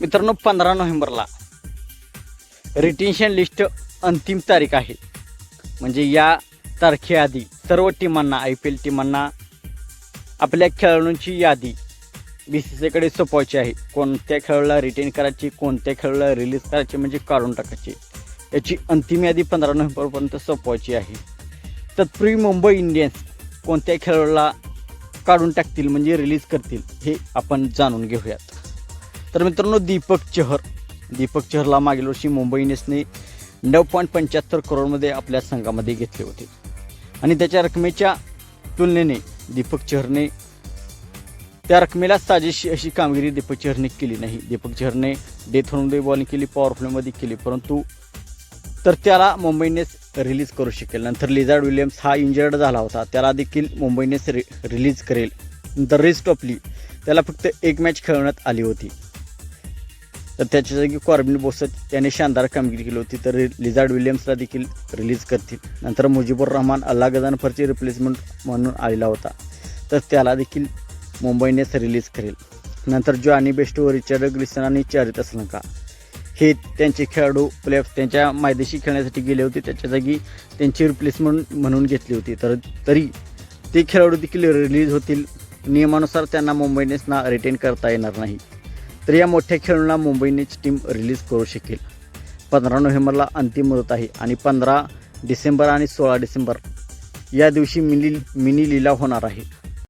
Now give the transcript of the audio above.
मित्रांनो पंधरा नोव्हेंबरला रिटेन्शन लिस्ट अंतिम तारीख आहे. म्हणजे या तारखेआधी सर्व टीमांना आय पी एल टीमांना आपल्या खेळाडूंची यादी बी सी सीकडे सोपवायची आहे. कोणत्या खेळाडूला रिटेन करायची कोणत्या खेळाडूला रिलीज करायची म्हणजे काढून टाकायची. याची अंतिम यादी पंधरा नोव्हेंबरपर्यंत सोपवायची आहे. तत्पूर्वी मुंबई इंडियन्स कोणत्या खेळाडूला काढून टाकतील म्हणजे रिलीज करतील हे आपण जाणून घेऊयात. तर मित्रांनो दीपक चहर. दीपक चहरला मागील वर्षी मुंबई इंडियन्सने नऊ पॉईंट पंच्याहत्तर करोडमध्ये आपल्या संघामध्ये घेतले होते. आणि त्याच्या रकमेच्या तुलनेने दीपक चहरने त्या रकमेला साजेशी अशी कामगिरी दीपक चहरने केली नाही. दीपक चहरने डेथमध्ये बॉलिंग केली पॉवर प्लेमध्ये केली परंतु तर त्याला मुंबई इंडियन्स रिलीज करू शकेल. नंतर लिझार्ड विलियम्स हा इंजर्ड झाला होता. त्याला देखील मुंबई इंडियन्स रि रिलीज करेल नंतर रेस ऑफली त्याला फक्त एक मॅच खेळवण्यात आली होती. तर त्याच्या जागी कॉर्बिन बोसत त्याने शानदार कामगिरी केली होती. तर लिझार्ड विलियम्सला देखील रिलीज करतील. नंतर मुजीबुर रहमान अल्ला गजानफरची रिप्लेसमेंट म्हणून आलेला होता. तर त्याला देखील मुंबईनेच रिलीज करेल. नंतर जॉनी बेस्टो रिचर्ड ग्लिसन आणि चारिता श्रीलंका हे त्यांचे खेळाडू प्ले त्यांच्या मायदेशी खेळण्यासाठी गेले होते. त्याच्या जागी त्यांची रिप्लेसमेंट म्हणून घेतली होती. तर तरी ते खेळाडू देखील रिलीज होतील. नियमानुसार त्यांना मुंबईनेच ना रिटेन करता येणार नाही. तर या मोठ्या खेळाडूंना मुंबईनेच टीम रिलीज करू शकेल. पंधरा नोव्हेंबरला अंतिम मुदत आहे आणि पंधरा डिसेंबर आणि सोळा डिसेंबर या दिवशी मिनी मिनी लिलाव होणार आहे.